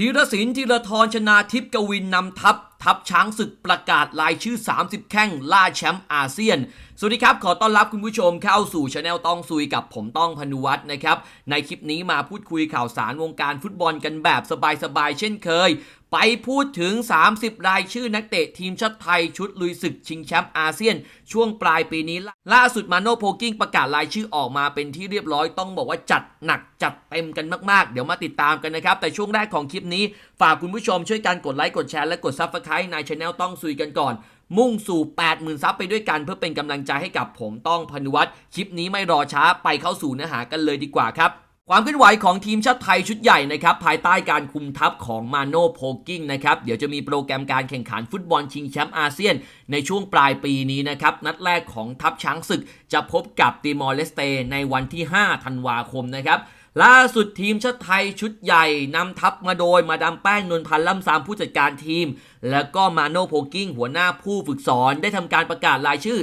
ธีรศิลป์ธีรทรชนาทิพย์กวินนำทัพ ทัพช้างศึกประกาศรายชื่อ 30 แข้งล่าแชมป์อาเซียน สวัสดีครับ ขอต้อนรับคุณผู้ชมเข้าสู่ช anel ต้องซุยกับผมต้องพนุวัฒน์นะครับ ในคลิปนี้มาพูดคุยข่าวสารวงการฟุตบอลกันแบบสบายๆเช่นเคยไปพูดถึง 30 รายชื่อนักเตะทีมชาติไทยชุดลุยศึกชิงแชมป์อาเซียน ช่วงปลายปีนี้ ล่าสุดมาโนโพกิ้งประกาศรายชื่อออกมาเป็นที่เรียบร้อยต้องบอกว่าจัดหนักจัดเต็มกันมาก ๆ เดี๋ยวมาติดตามกันนะครับ แต่ช่วงแรกของคลิปนี้ ฝากคุณผู้ชมช่วยกันกดไลค์กดแชร์และกดซับสไครต์ในช anel ต้องซุยกันก่อน มุ่งสู่ 80,000 ซับไปด้วยกัน เพื่อเป็นกำลังใจให้กับผมต้องพนุวัฒน์คลิปนี้ไม่รอช้าไปเข้าสู่เนื้อหากันเลยดีกว่าครับ ความเคลื่อนไหวของทีมชาติไทยชุดใหญ่นะครับภายใต้การคุมทัพของมาโนโพกิ้งนะครับเดี๋ยวจะมีโปรแกรมการแข่งขันฟุตบอลชิงแชมป์อาเซียน ในช่วงปลายปีนี้นะครับนัดแรกของทัพช้างศึกจะพบกับติมอร์เลสเตในวันที่ 5 ธันวาคมนะครับล่าสุดทีมชาติไทยชุดใหญ่นำทัพมาโดยมาดามแป้งนวลพันธ์ล่ำซามผู้จัดการทีม แล้วก็มาโนโพกิ้งหัวหน้าผู้ฝึกสอนได้ทำการประกาศรายชื่อ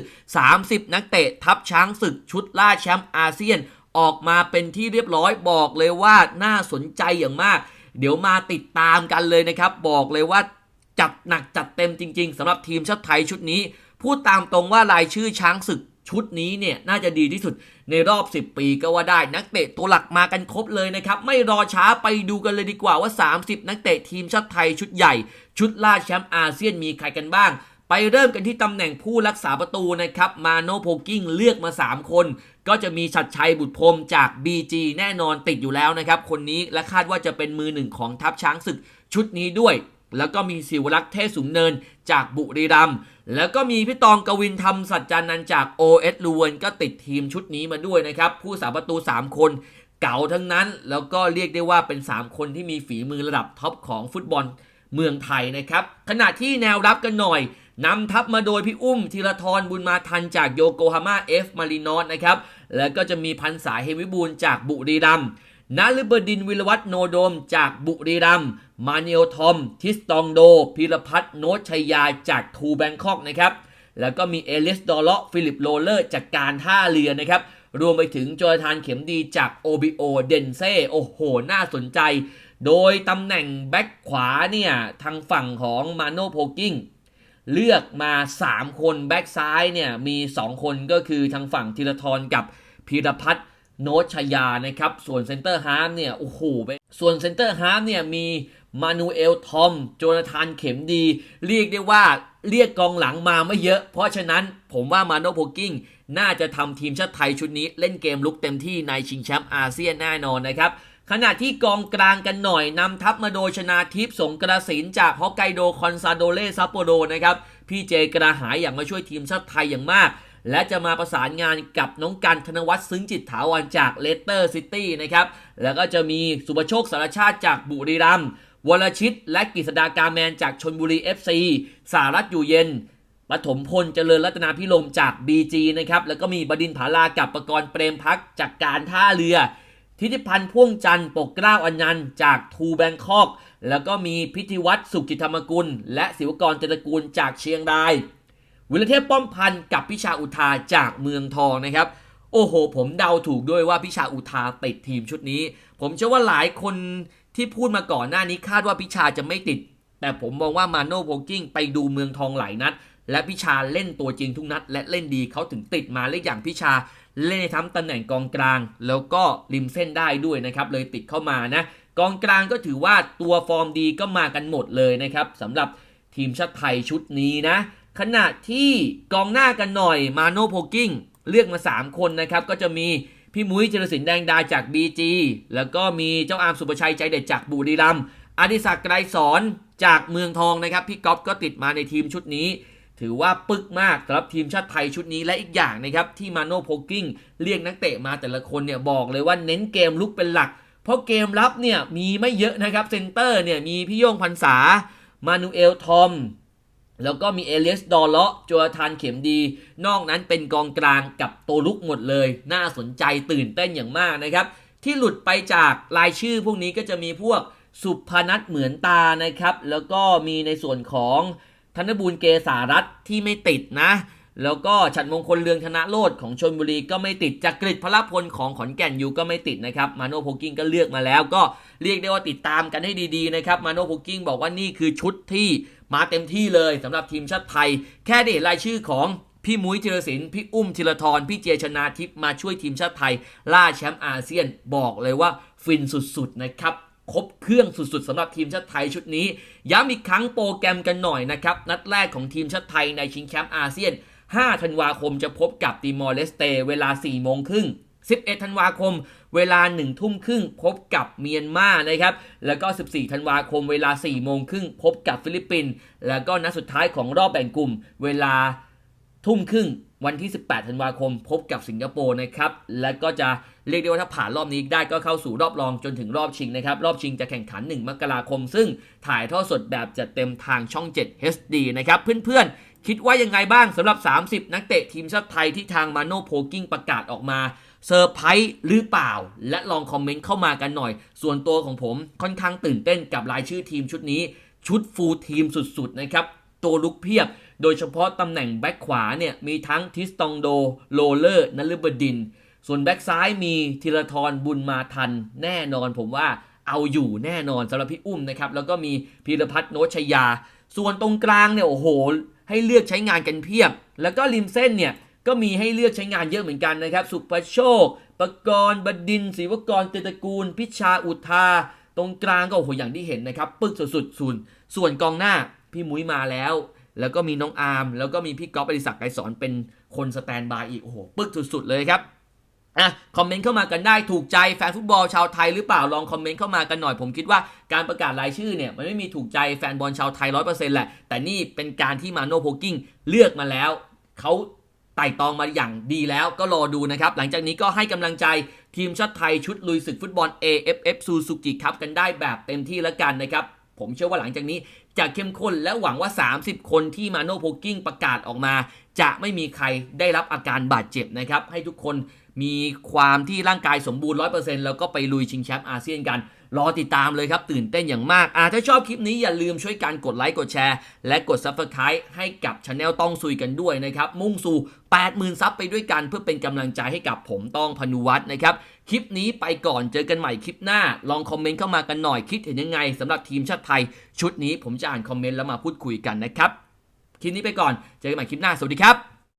30 นักเตะทัพช้างศึกชุดล่าแชมป์อาเซียน ออกมาเป็นที่เรียบร้อยบอกเลยว่าน่าสนใจอย่างมาก เดี๋ยวมาติดตามกันเลยนะครับ บอกเลยว่าจัดหนักจัดเต็มจริง ๆสำหรับทีมชาติไทยชุดนี้ พูดตามตรงว่ารายชื่อช้างศึกชุดนี้เนี่ยน่าจะดีที่สุดในรอบ 10 ปีก็ว่าได้นักเตะตัวหลักมากันครบเลยนะครับ ไม่รอช้าไปดูกันเลยดีกว่าว่า 30 นักเตะทีมชาติไทยชุดใหญ่ ชุดล่าแชมป์อาเซียนมีใครกันบ้าง ไปเริ่มกันที่ตำแหน่งผู้รักษาประตูนะครับ มาโนโพกิ้งเลือกมา 3 คน ก็จะมีชัดชัยบุตรพรมจาก BG แน่นอนติดอยู่แล้วนะครับ คนนี้และคาดว่าจะเป็นมือหนึ่งของทัพช้างศึกชุดนี้ด้วย แล้วก็มีศิวรักษ์เทศสูงเนินจากบุรีรัมย์แล้วก็มีพี่ตองกวินทำสัจจานันจาก OS ลูเวนก็ติดทีมชุดนี้มาด้วยนะครับ ผู้สาประตู 3 คนเก่าทั้งนั้น แล้วก็เรียกได้ว่าเป็น 3 คนที่มีฝีมือระดับท็อปของฟุตบอลเมืองไทยนะครับขณะที่แนวรับกันหน่อย นำทัพมาโดยพี่อุ้มธีรทรบุญมาทันจากโยโกฮาม่าเอฟมารินอสนะครับ แล้วก็จะมีพันษาเฮมิบูลจากบุรีรัมย์นาลบดินวิรวัฒโนโดมจากบุรีรัมย์มาเนลทอม ทิสตองโด พิรพัฒน์โนชัยยาจากทูแบงคอกนะครับ แล้วก็มีเอลิสดอลเลาะฟิลิปโรเลอร์จากการท่าเรือนะครับ รวมไปถึงจอร์ทานเข็มดีจาก OBO เดนเซ่โอ้โห น่าสนใจ โดยตำแหน่งแบ็คขวาเนี่ย ทางฝั่งของมาโนโพกิ้ง เลือกมา 3 คนแบ็กซ้ายเนี่ยมี 2 คนก็คือทางฝั่งธีรทรกับพีรพัฒน์โนชยานะครับ ส่วนเซนเตอร์ฮาร์ฟเนี่ย โอ้โหส่วนเซนเตอร์ฮาร์ฟเนี่ย มีมานูเอลทอมโจนาธานเข็มดี เรียกได้ว่าเรียกกองหลังมาไม่เยอะ เพราะฉะนั้นผมว่ามาโนโพกิ้งน่าจะทำทีมชาติไทยชุดนี้เล่นเกมลุกเต็มที่ในชิงแชมป์อาเซียนแน่นอนนะครับ ขณะที่กองกลางกันหน่อยนำทัพมาโดยชนาทิพย์สงกระสินจากฮอกไกโดคอนซาโดเลซัปโปโรนะครับพี่เจกระหายอย่างมาช่วยทีมชาติไทยอย่างมาก และจะมาประสานงานกับน้องกันธนวัฒน์ซึ้งจิตถาวรจากเลสเตอร์ซิตี้นะครับแล้วก็จะมีสุภโชคสารชาติจากบุรีรัมย์วรชิต และกฤษดากาแมนจากชนบุรี FC สารัตอยู่เย็นปฐมพลเจริญรัตนาพิรมจาก BG นะครับแล้วก็มีบดินผาลากับประกรณ์เปรมพักจากการท่าเรือ ทิติพันธ์พ่วงจันทร์ปกเกล้าอัญนันต์จากทูแบงคอก แล้วก็มีพิธีวัตรสุขจิตธรรมกุล และศิวกรเจรกูลจากเชียงราย วิรเทพป้อมพันธ์กับพิชาอุทาจากเมืองทองนะครับ โอ้โห ผมเดาถูกด้วยว่าพิชาอุทาติดทีมชุดนี้ ผมเชื่อว่าหลายคนที่พูดมาก่อนหน้านี้คาดว่าพิชาจะไม่ติด แต่ผมมองว่ามาโน่โพกิ้งไปดูเมืองทองหลายนัดและพิชาเล่นตัวจริงทุกนัด และเล่นดีเขาถึงติดมาเล่นอย่างพิชา เล่นทั้งตำแหน่งกองกลาง แล้วก็ริมเส้นได้ด้วยนะครับเลยติดเข้ามานะกองกลางก็ถือว่าตัวฟอร์มดีก็มากันหมดเลยนะครับสำหรับทีมชาติไทยชุดนี้นะ ขณะที่กองหน้ากันหน่อยมาโนโพกิ้งเลือกมา 3 คนนะครับ ก็จะมีพี่มุ้ยเจรสินแดงดาจาก BG แล้วก็มีเจ้าอาร์มสุประชัยใจเด็ดจากบุรีรัมย์อดิศักดิ์ไกรสอนจากเมืองทองนะครับ พี่ก๊อฟก็ติดมาในทีมชุดนี้ ถือว่าปึกมากสำหรับทีมชาติไทยชุดนี้และอีกอย่างนะครับที่มาโนโพกิ้งเรียกนักเตะมาแต่ละคนเนี่ยบอกเลยว่าเน้นเกมลุกเป็นหลัก เพราะเกมรับเนี่ยมีไม่เยอะนะครับเซนเตอร์เนี่ยมีพี่โยงพันษา มานูเอลทอม แล้วก็มีเอเลียสดอลเลาะจัวทานเข็มดี นอกนั้นเป็นกองกลางกับตัวลุกหมดเลย น่าสนใจตื่นเต้นอย่างมากนะครับที่หลุดไปจากรายชื่อพวกนี้ก็จะมีพวกสุพนัทเหมือนตานะครับแล้วก็มีในส่วนของ ธนบูลเกษารัตที่ไม่ติดนะ แล้วก็ฉัดมงคลเรืองธนโรธของชนบุรีก็ไม่ติดจากริดพลพลของขอนแก่นยูก็ไม่ติดนะครับมาโนโพกิ้งก็เลือกมาแล้ว ก็เรียกได้ว่าติดตามกันให้ดีๆนะครับมาโนโพกิ้งบอกว่านี่คือชุดที่มาเต็มที่เลยสำหรับทีมชาติไทย แค่ได้รายชื่อของพี่มุ้ยธีรศิลป์พี่อุ้มธีรทรพี่เจชนาทิพย์มาช่วยทีมชาติไทย ล่าแชมป์อาเซียนบอกเลยว่าฟินสุดๆนะครับ ครบเครื่องสุดๆสำหรับทีมชาติไทยชุดนี้ ย้ำอีกครั้งโปรแกรมกันหน่อยนะครับ นัดแรกของทีมชาติไทยในชิงแชมป์อาเซียน 5 ธันวาคมจะพบกับติมอร์เลสเตเวลา 4 โมงครึ่ง 11 ธันวาคม เวลา 1 ทุ่มครึ่งพบกับเมียนมานะครับ แล้วก็ 14 ธันวาคม เวลา 4 โมงครึ่งพบกับฟิลิปปินส์แล้วก็นัดสุดท้ายของรอบแบ่งกลุ่ม เวลาทุ่มครึ่งวันที่ 18 ธันวาคมพบกับสิงคโปร์นะครับ และก็จะเรียกได้ว่าถ้าผ่านรอบนี้ได้ก็เข้าสู่รอบรองจนถึงรอบชิงนะครับ รอบชิงจะแข่งขัน 1 มกราคม ซึ่งถ่ายทอดสดแบบจัดเต็มทางช่อง 7 HD นะครับ เพื่อนๆ คิดว่ายังไงบ้างสำหรับ 30 นักเตะทีมชาติไทยที่ทางมาโนโพกิ้งประกาศออกมาเซอร์ไพรส์หรือเปล่า และลองคอมเมนต์เข้ามากันหน่อย ส่วนตัวของผมค่อนข้างตื่นเต้นกับรายชื่อทีมชุดนี้ ชุดฟูลทีมสุดๆนะครับ ตัวลุกเพียบ โดยเฉพาะตำแหน่งแบ็คขวาเนี่ยมีทั้งทิสตองโดโรเลอร์นฤบดิน ส่วนแบ็คซ้ายมีธีรทรบุญมาทัน แน่นอนผมว่าเอาอยู่แน่นอนสำหรับพี่อุ้มนะครับ แล้วก็มีพีรพัฒน์โนชยา ส่วนตรงกลางเนี่ยโอ้โห ให้เลือกใช้งานกันเพียบ แล้วก็ริมเส้นเนี่ยก็มีให้เลือกใช้งานเยอะเหมือนกันนะครับ สุประโชค ประกรณ์บดินศรีวกรเตตระกูล พิชาอุทา ตรงกลางก็โอ้โหอย่างที่เห็นนะครับ ปึกสุดๆส่วนส่วนกองหน้า พี่มุ้ยมาแล้ว แล้วก็มีน้องอาร์มแล้วก็มีพี่ก๊อฟอดิศักดิ์ไกรสอนเป็นคนสแตนบายอีกโอ้โหปึกสุดๆเลยครับอะคอมเมนต์เข้ามากันได้ถูกใจแฟนฟุตบอลชาวไทยหรือเปล่าลองคอมเมนต์เข้ามากันหน่อยผมคิดว่าการประกาศรายชื่อเนี่ยมันไม่มีถูกใจแฟนบอลชาวไทยร้อยเปอร์เซ็นต์แหละ แต่นี่เป็นการที่มาโนโพกิ้งเลือกมาแล้วเขาไต่ตองมาอย่างดีแล้วก็รอดูนะครับ หลังจากนี้ก็ให้กำลังใจทีมชาติไทยชุดลุยศึกฟุตบอล AFF Suzuki Cup กันได้แบบเต็มที่แล้วกันนะครับ ผมเชื่อว่าหลังจากนี้จะเข้มข้นและหวังว่า 30 คนที่มาโนโพกิ้งประกาศออกมา จะไม่มีใครได้รับอาการบาดเจ็บนะครับ ให้ทุกคนมีความที่ร่างกายสมบูรณ์ 100%แล้วก็ไปลุยชิงแชมป์อาเซียนกัน รอติดตามเลยครับ ตื่นเต้นอย่างมากอ่าถ้าชอบคลิปนี้อย่าลืมช่วยกันกดไลค์กดแชร์ และกด Subscribe ให้กับช anel ต้องซุยกันด้วยนะครับ มุ่งสู่ 80,000 ซับไปด้วยกัน เพื่อเป็นกำลังใจให้กับผมต้องพนุวัฒน์นะครับ คลิปนี้ไปก่อนเจอกันใหม่คลิปหน้า ลองคอมเมนต์เข้ามากันหน่อยคิดเห็นยังไงสำหรับทีมชาติไทย ชุดนี้ผมจะอ่านคอมเมนต์แล้วมาพูดคุยกันนะครับ คลิปนี้ไปก่อน เจอกันใหม่คลิปหน้า สวัสดีครับ